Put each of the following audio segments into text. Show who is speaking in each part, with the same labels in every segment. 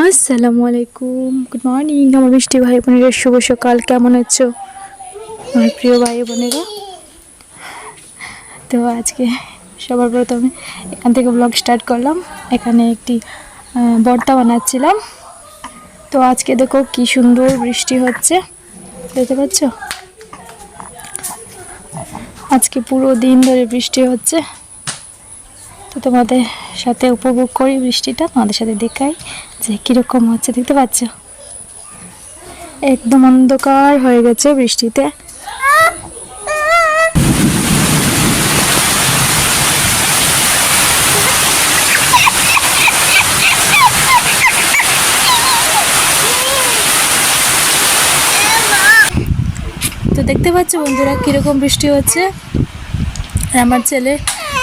Speaker 1: আসসালামু আলাইকুম good morning আমার মিষ্টি ভাই বোনেরা শুভ সকাল, কেমন আছো? আমার প্রিয় ভাই বোনেরা তো আজকে সবার প্রথমে এখান থেকে ব্লগ স্টার্ট করলাম। এখানে একটি বর্তা বানাচ্ছিলাম। তো আজকে দেখো কি সুন্দর বৃষ্টি হচ্ছে। দেখতে পাচ্ছ? আজকে পুরো দিন ধরে বৃষ্টি হচ্ছে। তো তোমাদের সাথে উপভোগ করি বৃষ্টিটা, তোমাদের সাথে দেখাই যে কীরকম হচ্ছে, দেখতে পাচ্ছ? একদম অন্ধকার হয়ে গেছে বৃষ্টিতে। তো দেখতে পাচ্ছ বন্ধুরা কীরকম বৃষ্টি হচ্ছে? আমার ছেলে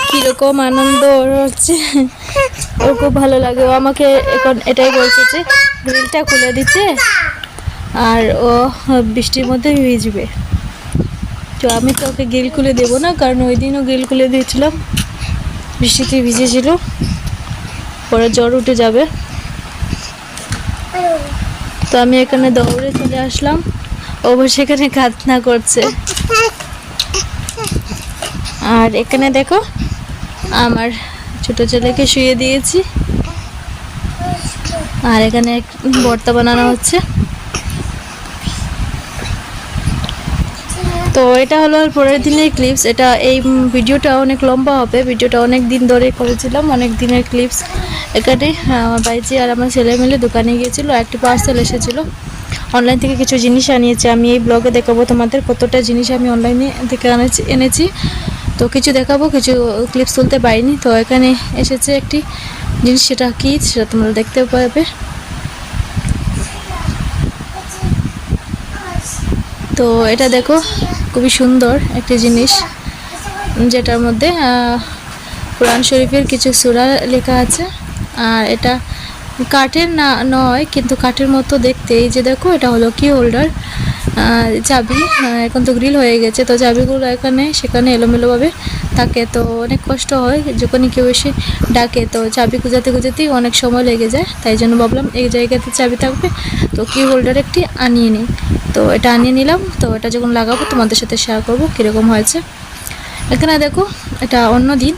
Speaker 1: কীরকম আনন্দ ওর হচ্ছে। ওর খুব ভালো লাগে। ও আমাকে এখন এটাই বলছে যে, গ্রিলটা খুলে দিতে আর ও বৃষ্টির মধ্যে ভিজবে। তো আমি তো ওকে গ্রিল খুলে দেবো না, কারণ ওই দিনও গ্রিল খুলে দিয়েছিলাম। বৃষ্টিতে ভিজেছিল। পরে জ্বর উঠে যাবে। তো আমি এখানে দৌড়ে চলে আসলাম। ও সেখানে কাঁদনা করছে। আর এখানে দেখো আমার ছোট ছেলেকে শুয়ে দিয়েছি। আর এখানে ভর্তা বানানো হচ্ছে। তো এটা হলো পরের দিনের ক্লিপস এটা এই ভিডিওটা অনেক লম্বা হবে। ভিডিওটা অনেক দিন ধরে করেছিলাম। অনেক দিনের ক্লিপস এখানে। আহ, আমার বাইজি আর আমার ছেলে মিলে দোকানে গিয়েছিল। একটি পার্সেল এসেছিল। অনলাইন থেকে কিছু জিনিস আনিয়েছি। আমি এই ব্লগে দেখাবো তোমাদের কতটা জিনিস আমি অনলাইনে থেকে এনেছি এনেছি। তো কিছু দেখাবো, কিছু ক্লিপস তুলতে পারিনি। তো এখানে এসেছে একটি জিনিস, সেটা কী? সেটা তোমরা দেখতে পাবে। তো এটা দেখো, খুবই সুন্দর একটি জিনিস, যেটার মধ্যে কোরআন শরীফের কিছু সূরা লেখা আছে। আর এটা কাঠের না, নয়, কিন্তু কাঠের মতো দেখতে। এই যে দেখো, এটা হলো কি হোল্ডার চাবি এখন তো গ্রিল হয়ে গেছে, তো চাবিগুলো এখানে, সেখানে এলোমেলোভাবে থাকে, তো অনেক কষ্ট হয়, যখনই কেউ এসে ডাকে, তো চাবি খুঁজাতে খুঁজাতেই অনেক সময় লেগে যায়, তাই জন্য ভাবলাম এই জায়গাতে চাবি থাকবে, তো কি হোল্ডার একটি আনিয়ে নিই, তো এটা আনিয়ে নিলাম, তো এটা যখন লাগাবো, তোমাদের সাথে শেয়ার করব কীরকম হয়েছে। এখানে দেখো, এটা অন্য দিন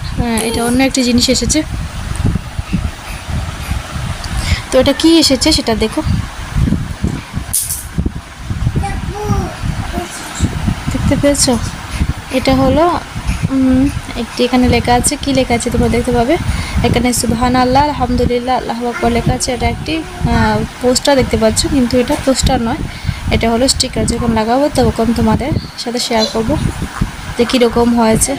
Speaker 1: এটা অন্য একটি জিনিস এসেছে। তো এটা কি এসেছে সেটা দেখো। দেখতে পেয়েছ? এটা হলো একটি এখানে লেখা আছে। কি লেখা আছে তোমরা দেখতে পাবে? এখানে সুবহান আল্লাহ আলহামদুলিল্লাহ, আল্লাহ আকবর লেখা আছে। এটা একটি পোস্টার দেখতে পাচ্ছ, কিন্তু এটা পোস্টার নয়। এটা হলো স্টিকার যখন লাগাবো তখন তোমাদের সাথে শেয়ার করব। যে কীরকম হয়েছে।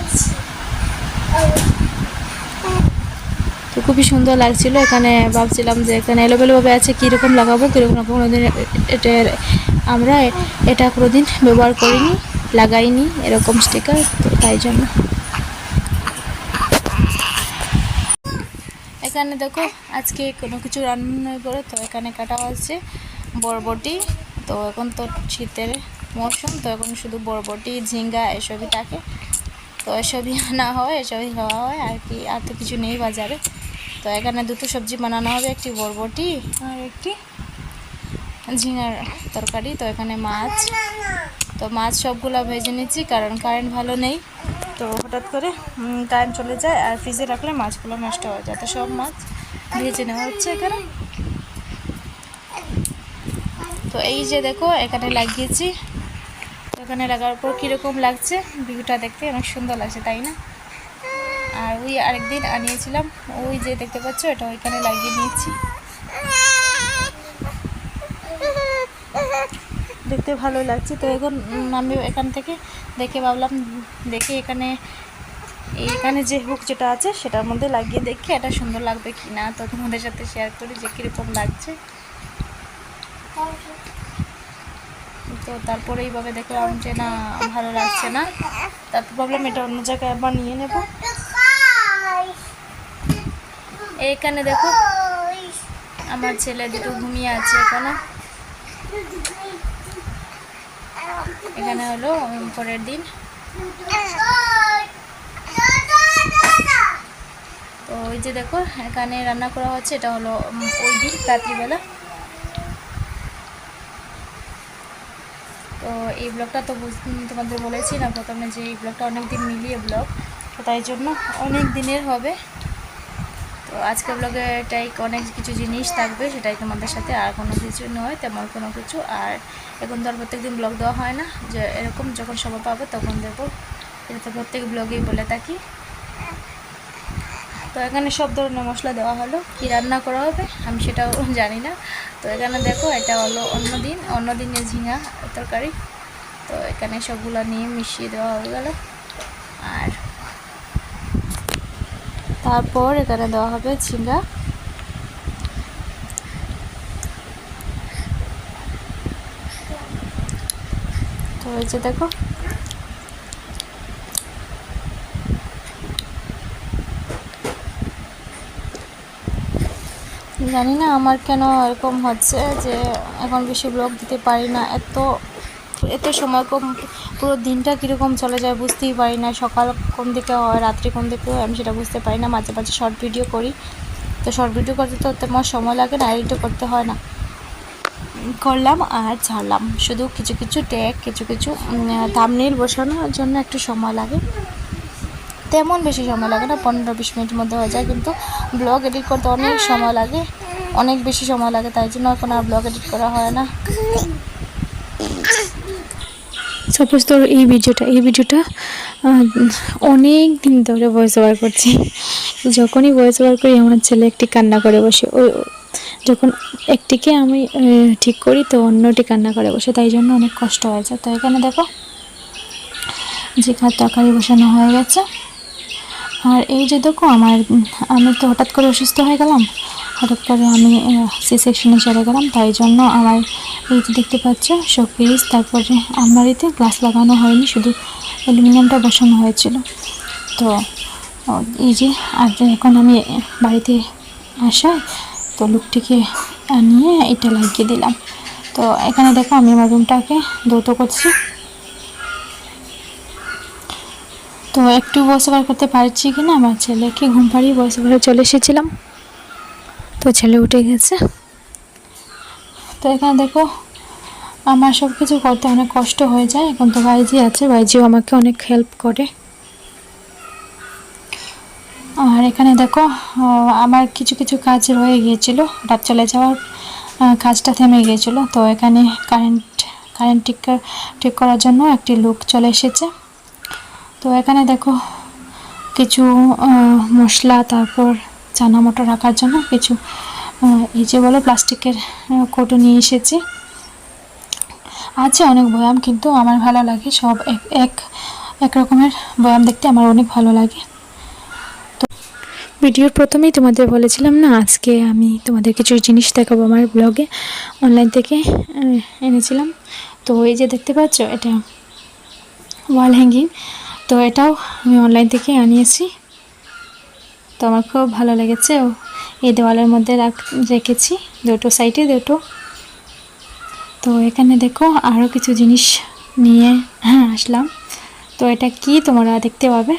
Speaker 1: খুবই সুন্দর লাগছিল। এখানে ভাবছিলাম যে এখানে এলোমেলোভাবে আছে, কীরকম লাগাবো, কীরকম না কোনোদিন এটা, আমরা এটা কোনোদিন ব্যবহার করিনি, লাগাইনি, এরকম স্টিকার তাই জন্য। এখানে দেখো, আজকে কোনো কিছু রান্না করে তো এখানে কাটা হচ্ছে বরবটি। তো এখন তো শীতের মরশুম তো এখন শুধু বরবটি, ঝিঙ্গা এসবই থাকে। তো এসবই আনা হয়, এসবই খাওয়া হয়, আর কি, আর তো কিছু নেই বাজারে। তো এখানে দুটো সবজি বানানো হবে, একটি বরবটি আর একটি ঝিঙার তরকারি। তো এখানে মাছ। তো মাছ সবগুলো ভেজে নিচ্ছি, কারণ কারেন্ট ভালো নেই। তো হঠাৎ করে কারেন্ট চলে যায় আর ফ্রিজে রাখলে মাছগুলো নষ্ট হয়ে যায়। তো সব মাছ ভেজে নেওয়া হচ্ছে এখানে। তো এই যে দেখো, এখানে লাগিয়েছি। এখানে লাগার পর কীরকম লাগছে ভিউটা দেখতে অনেক সুন্দর লাগছে, তাই না? আর ওই আরেকদিন আনিয়েছিলাম। ওই যে দেখতে পাচ্ছ, এটা ওইখানে লাগিয়ে নিয়েছি। দেখতে ভালো লাগছে। তো এখন আমি এখান থেকে দেখে ভাবলাম, দেখে এখানে এখানে যে হুক যেটা আছে, সেটার মধ্যে লাগিয়ে দেখি, এটা সুন্দর লাগবে কি না তো তোমাদের সাথে শেয়ার করি যে কীরকম লাগছে। তো তারপরে এইভাবে দেখলাম যে না, ভালো লাগছে না। তারপর ভাবলাম এটা অন্য জায়গায় আবার নিয়ে নেব। এইখানে দেখো, আমার ছেলে দুটো ঘুমিয়ে আছে এখানে। এখানে হলো পরের দিন। তো ওই যে দেখো, এখানে রান্না করা হচ্ছে, এটা হলো ওই দিন, রাত্রিবেলা। তো এই ব্লগটা তো তোমাদের বলেছি না প্রথমে যে এই ব্লগটা অনেক দিন মিলিয়ে ব্লগ, তো তাই জন্য অনেক দিনের হবে। তো আজকে ব্লগে এটাই অনেক কিছু জিনিস থাকবে, সেটাই তোমাদের সাথে। আর কোনো কিছু নয়, তেমন কোনো কিছু। আর এখন তো আর প্রত্যেকদিন ব্লগ দেওয়া হয় না, যে এরকম যখন সময় পাবো তখন দেবো। এটা তো প্রত্যেক ব্লগেই বলে থাকি। তো এখানে সব ধরনের মশলা দেওয়া হলো। কি রান্না করা হবে, আমি সেটাও জানি না। তো এখানে দেখো, এটা হলো অন্য দিন অন্য দিনের ঝিঙা তরকারি। তো এখানে সবগুলো নিয়ে মিশিয়ে দেওয়া হয়ে গেল। আর তারপর এখানে দেওয়া হবে ঝিঙ্গা। তো এই যে দেখো। জানি না আমার কেন এরকম হচ্ছে যে এখন বেশি ব্লগ দিতে পারি না। এত এত সময় কম পুরো দিনটা কীরকম চলে যায় বুঝতেই পারি না। সকাল কোন দিকে হয়, রাত্রি কোন দিকে হয়, আমি সেটা বুঝতে পারি না। মাঝে মাঝে শর্ট ভিডিও করি। তো শর্ট ভিডিও করতে তো তেমন সময় লাগে না এডিটও করতে হয় না। করলাম আর ছাড়লাম। শুধু কিছু কিছু ট্যাগ কিছু কিছু থামনেল বসানোর জন্য একটু সময় লাগে। তেমন বেশি সময় লাগে না, পনেরো বিশ মিনিটের মধ্যে হয়ে যায়। কিন্তু ব্লগ এডিট করতে অনেক সময় লাগে। অনেক বেশি সময় লাগে, তাই জন্য এখন আর ব্লগ এডিট করা হয় না। সাপোজ তোর এই ভিডিওটা এই ভিডিওটা অনেক দিন ধরে ভয়েস ওভার করছি। যখনই ভয়েস ওভার করি, আমার ছেলে একটি কান্না করে বসে। ওই যখন একটিকে আমি ঠিক করি, তো অন্যটি কান্না করে বসে। তাই জন্য অনেক কষ্ট হয়েছে। তো এখানে দেখো, যে খার তরকারি বসানো হয়ে গেছে। আর এই যে দেখো, আমার, আমি তো হঠাৎ করে অসুস্থ হয়ে গেলাম। হঠাৎ করে আমি সি সেকশনে চলে গেলাম। তাই জন্য আমার এই যে দেখতে পাচ্ছ শোকেস তারপরে আলমারিতে গ্লাস লাগানো হয়নি, শুধু অ্যালুমিনিয়ামটা বসানো হয়েছিল। তো এই যে, আর এখন আমি বাড়িতে আসায় তো লুকটিকে নিয়ে এটা লাগিয়ে দিলাম। তো এখানে দেখো, আমি আমার রুমটাকে দ্রুত করছি। তো একটু বসে বার করতে পারছি কি না আমার ছেলেকে ঘুম পাড়িয়ে বসে চলে এসেছিলাম। তো ছেলে উঠে গেছে। তো এখানে দেখো, আমার সব কিছু করতে অনেক কষ্ট হয়ে যায়। এখন তো ভাইজি আছে, ভাইজিও আমাকে অনেক হেল্প করে। আর এখানে দেখো আমার কিছু কিছু কাজ রয়ে গিয়েছিল। রাত চলে যাওয়ার কাজটা থেমে গিয়েছিল। তো এখানে কারেন্ট কারেন্ট ঠিক ঠিক করার জন্য একটি লোক চলে এসেছে। তো এখানে দেখো, কিছু মশলা, তারপর চানা মটর রাখার জন্য কিছু এই যে বলো প্লাস্টিকের কোটো নিয়ে এসেছি। আছে অনেক বয়াম, কিন্তু আমার ভালো লাগে সব এক এক এক রকমের বয়াম দেখতে, আমার অনেক ভালো লাগে। তো ভিডিওর প্রথমেই তোমাদের বলেছিলাম না, আজকে আমি তোমাদের কিছু জিনিস দেখাবো আমার ব্লগে। অনলাইন থেকে এনেছিলাম। তো এই যে দেখতে পাচ্ছ, এটা ওয়াল হ্যাঙ্গিং তো এটাও আমি অনলাইন থেকে আনিয়েছি। তো আমার খুব ভালো লেগেছে। ও, এই দেওয়ালের মধ্যে রাখ, রেখেছি। দুটো সাইডে দুটো। তো এখানে দেখো আরও কিছু জিনিস নিয়ে হ্যাঁ আসলাম। তো এটা কি তোমরা দেখতে পাবে?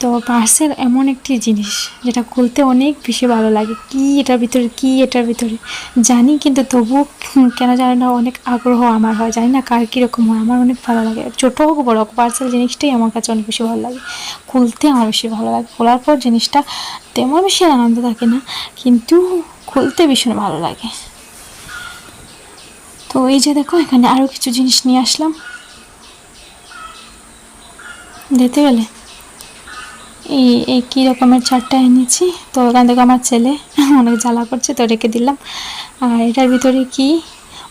Speaker 1: তো পার্সেল এমন একটি জিনিস যেটা খুলতে অনেক বেশি ভালো লাগে। কি এটার ভিতরে, কি এটার ভিতরে? জানি, কিন্তু তবুও কেন জানি না অনেক আগ্রহ আমার হয়। জানি না কার কীরকম হয়। আমার অনেক ভালো লাগে। ছোটো হোক, বড় হোক পার্সেল জিনিসটাই আমার কাছে অনেক বেশি ভালো লাগে। খুলতে আমার বেশি ভালো লাগে। খোলার পর জিনিসটা তেমন বেশি আনন্দ থাকে না, কিন্তু খুলতে ভীষণ ভালো লাগে। তো এই যে দেখো, এখানে আরও কিছু জিনিস নিয়ে আসলাম। দেখতে পেলে? এই এই কী রকমের চারটা এনেছি। তো ওখান থেকে আমার ছেলে অনেক জ্বালা করছে, তো রেখে দিলাম। আর এটার ভিতরে কি?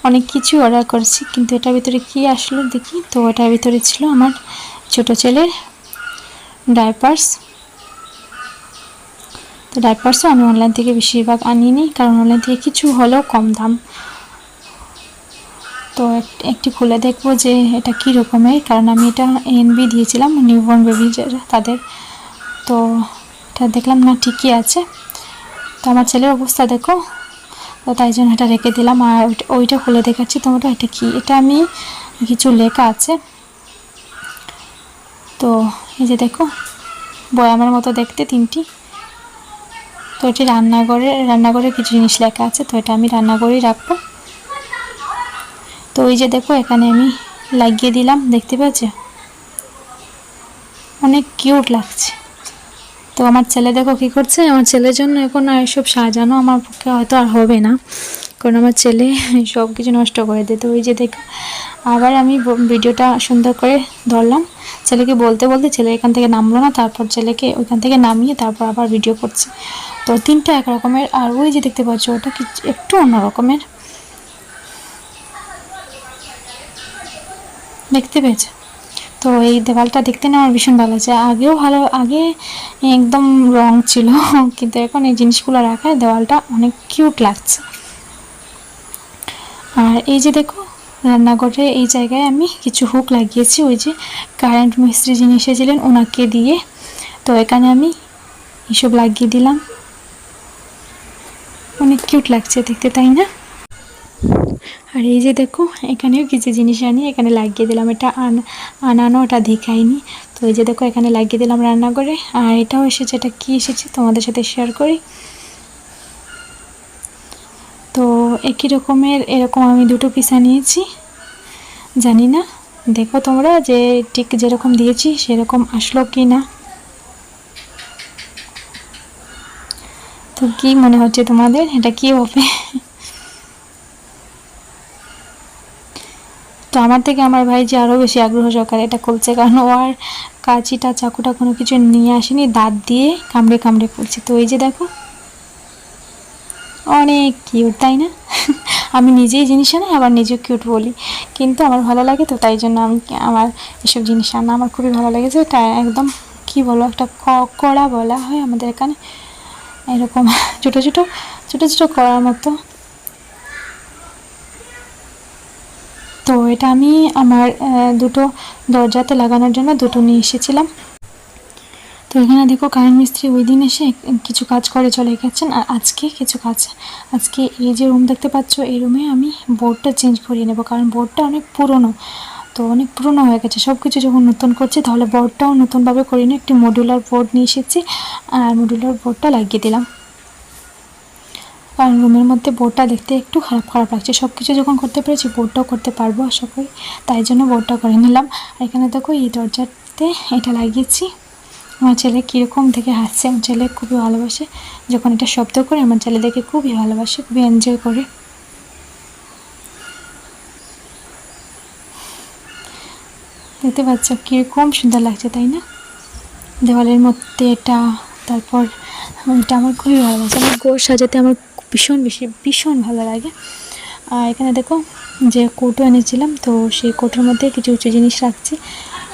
Speaker 1: অনেক কিছু অর্ডার করেছি, কিন্তু এটার ভিতরে কি আসলো দেখি? তো এটার ভিতরে ছিল আমার ছোট ছেলের ডাইপার্স তো ডাইপার্সও আমি অনলাইন থেকে বেশিরভাগ আনিনি, কারণ অনলাইন থেকে কিছু হলেও কম দাম। তো একটি খুলে দেখব যে এটা কী রকমের, কারণ আমি এটা এনবি দিয়েছিলাম নিউবর্ন বেবি তাদের। তো এটা দেখলাম না, ঠিকই আছে। তো আমার ছেলের অবস্থা দেখো। তো তাই জন্য এটা রেখে দিলাম। আর ওইটা- খুলে দেখাচ্ছি তোমরা এটা কি? এটা আমি কিছু লেখা আছে। তো এই যে দেখো, বয়ামের মতো দেখতে তিনটি। তো এটি রান্নাঘরে রান্নাঘরে কিছু জিনিস লেখা আছে, তো এটা আমি রান্নাঘরেই রাখব। তো ওই যে দেখো, এখানে আমি লাগিয়ে দিলাম, দেখতে পাচ্ছ অনেক কিউট লাগছে। তো আমার ছেলে দেখো কী করছে? আমার ছেলের জন্য এখন এসব সাজানো আমার পক্ষে হয়তো আর হবে না। কারণ আমার ছেলে সব কিছু নষ্ট করে দেয় তো ওই যে দেখো, আবার আমি ভিডিওটা সুন্দর করে ধরলাম। ছেলেকে বলতে বলতে ছেলে এখান থেকে নামলো না, তারপর ছেলেকে ওইখান থেকে নামিয়ে তারপর আবার ভিডিও করছে। তো তিনটা এক রকমের, আর ওই যে দেখতে পাচ্ছ ওটা একটু অন্য রকমের। দেখতে পেয়েছ? তো এই দেওয়ালটা দেখতে না আমার ভীষণ ভালো লাগছে। আগেও ভালো, আগে একদম রং ছিল, কিন্তু এখন এই জিনিসগুলো রাখায় দেওয়ালটা অনেক কিউট লাগছে। আর এই যে দেখো, রান্নাঘরে এই জায়গায় আমি কিছু হুক লাগিয়েছি, ওই যে কারেন্ট মিস্ত্রি যিনি এসেছিলেন, ওনাকে দিয়ে। তো এখানে আমি এসব লাগিয়ে দিলাম। অনেক কিউট লাগছে দেখতে, তাই না? আর এই যে দেখো, এখানেও কিছু জিনিস আনি, এখানে লাগিয়ে দিলাম। এটা আন আনানো, ওটা দেখাইনি। তো এই যে দেখো, এখানে লাগিয়ে দিলাম রান্না করে আর এটাও এসেছে, এটা কি এসেছে তোমাদের সাথে শেয়ার করি? তো একই রকমের এরকম আমি দুটো পিসা নিয়েছি জানি না। দেখো তোমরা যে ঠিক যেরকম দিয়েছি, সেরকম আসলো কি না তো কি মনে হচ্ছে তোমাদের? এটা কি হবে? তো আমার থেকে আমার ভাই যে আরও বেশি আগ্রহ সহকারে এটা করছে, কারণ ও আর কাঁচিটা, চাকুটা কোনো কিছু নিয়ে আসেনি, দাঁত দিয়ে কামড়ে কামড়ে করছে। তো এই যে দেখো, অনেক কিউট তাই না? আমি নিজেই জিনিস আনাই, আবার নিজেও কিউট বলি। কিন্তু আমার ভালো লাগে তো, তাই জন্য আমি আমার এসব জিনিস আনা, আমার খুবই ভালো লেগেছে এটা একদম কি বলো একটা কড়া বলা হয় আমাদের এখানে। এরকম ছোটো ছোটো ছোটো ছোটো কড়ার মতো তো এটা আমি আমার দুটো দরজাতে লাগানোর জন্য দুটো নিয়ে এসেছিলাম। তো এখানে দেখো কারেন্ট মিস্ত্রি ওই দিন এসে কিছু কাজ করে চলে গেছেন। আর আজকে কিছু কাজ, আজকে এই যে রুম দেখতে পাচ্ছ, এই রুমে আমি বোর্ডটা চেঞ্জ করিয়ে নেব। কারণ বোর্ডটা অনেক পুরনো, তো অনেক পুরনো হয়ে গেছে। সব কিছু যখন নতুন করছি, তাহলে বোর্ডটাও নতুনভাবে করিয়ে নিয়ে একটি মডুলার বোর্ড নিয়ে এসেছি। আর মডুলার বোর্ডটা লাগিয়ে দিলাম। কারণ রুমের মধ্যে বোর্ডটা দেখতে একটু খারাপ খারাপ লাগছে। সব কিছু যখন করতে পেরেছি, বোর্ডটাও করতে পারব, আশা করি। তাই জন্য বোর্ডটা করে নিলাম। আর এখানে দেখো, এই দরজাতে এটা লাগিয়েছি। আমার ছেলে কীরকম থেকে হাসছে। আমার ছেলে খুবই ভালোবাসে। যখন এটা শব্দ করে, আমার ছেলে দেখে খুবই ভালোবাসে, খুবই এনজয় করে। দেখতে পাচ্ছ, কীরকম সুন্দর লাগছে, তাই না? দেওয়ালের মধ্যে এটা, তারপর এটা আমার খুবই ভালো লাগছে আমার গোর সাজাতে আমার ভীষণ বেশি, ভীষণ ভালো লাগে। আর এখানে দেখো যে কৌটো এনেছিলাম, তো সেই কৌটোর মধ্যে কিছু কিছু জিনিস রাখছি।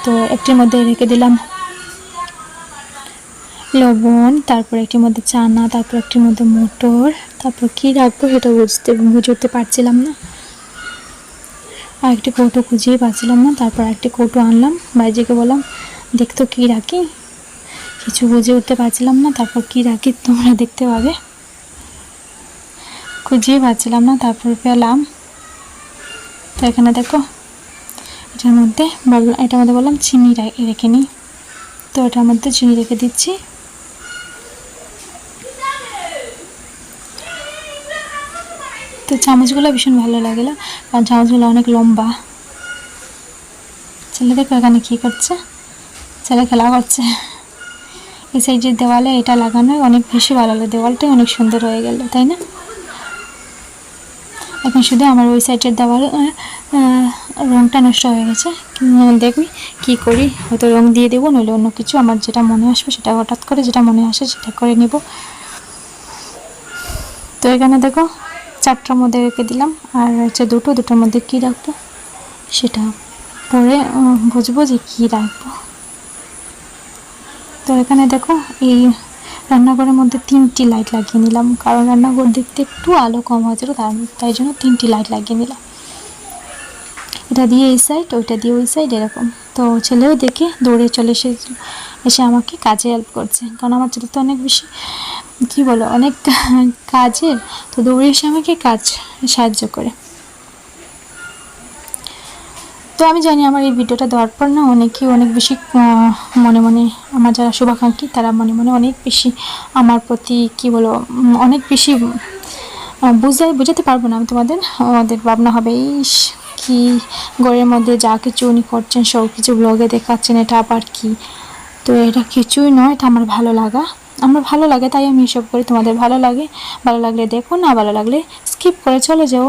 Speaker 1: তো একটির মধ্যে রেখে দিলাম লবণ, তারপর একটির মধ্যে চানা, তারপর একটির মধ্যে মটর, তারপর কি রাখব সেটা বুঝতে বুঝে উঠতে পারছিলাম না। আর একটি কৌটো খুঁজেই পাচ্ছিলাম না, তারপর একটি কৌটো আনলাম, বাইজিকে বললাম দেখতো কি রাখি? কিছু বুঝে উঠতে পারছিলাম না, তারপর কি রাখি তোমরা দেখতে পাবে। খুঁজেই পাচ্ছিলাম না, তারপর পেলাম। তো এখানে দেখো, এটার মধ্যে ভাবলাম এটার মধ্যে বললাম চিনি রেখে নিই। তো এটার মধ্যে চিনি রেখে দিচ্ছি। তো চামচগুলো ভীষণ ভালো লাগল, কারণ চামচগুলো অনেক লম্বা। ছেলে দেখো এখানে কী করছে? ছেলে খেলা করছে। এই সাইডের দেওয়ালে এটা লাগানো অনেক বেশি ভালো লাগে দেওয়ালটাই অনেক সুন্দর হয়ে গেল, তাই না? এখন শুধু আমার ওই আহ, আহ, নষ্ট হয়ে গেছে। দেখবি কী করি হয়তো রং দিয়ে দেবো নইলে অন্য কিছু। আমার যেটা মনে আসবে সেটা হঠাৎ করে যেটা মনে আসে সেটা করে নেব। তো এখানে দেখো চারটার মধ্যে রেখে দিলাম। আর হচ্ছে দুটো দুটোর মধ্যে কী রাখব? সেটা পরে বুঝব যে কী রাখব। তো এখানে দেখো এই রান্নাঘরের মধ্যে তিনটি লাইট লাগিয়ে নিলাম। কারণ রান্নাঘর দেখতে একটু আলো কম হয়েছিল, তার তাই জন্য তিনটি লাইট লাগিয়ে নিলাম। এটা দিয়ে এই সাইড ওইটা দিয়ে ওই সাইড এরকম। তো ছেলেও দেখে দৌড়ে চলে এসে এসে আমাকে কাজে হেল্প করছে। কারণ আমার ছেলে তো অনেক বেশি, কী বলো অনেক কাজের। তো দৌড়ে এসে আমাকে কাজ সাহায্য করে। তো
Speaker 2: আমি জানি আমার এই ভিডিওটা দেওয়ার পর না অনেকেই অনেক বেশি মনে মনে আমার যারা শুভাকাঙ্ক্ষী তারা মনে মনে অনেক বেশি আমার প্রতি কি বলো অনেক বেশি বুঝাই বুঝাতে পারব না আমি তোমাদের। ওদের ভাবনা হবে, ইস, কি ঘরের মধ্যে যা কিছু উনি করছেন, সব কিছু ব্লগে দেখাচ্ছেন, এটা আবার কি? তো এটা কিছুই নয়, এটা আমার ভালো লাগা। আমার ভালো লাগে, তাই আমি এসব করি। তোমাদের ভালো লাগে, ভালো লাগলে দেখো না, ভালো লাগলে স্কিপ করে চলে যাও।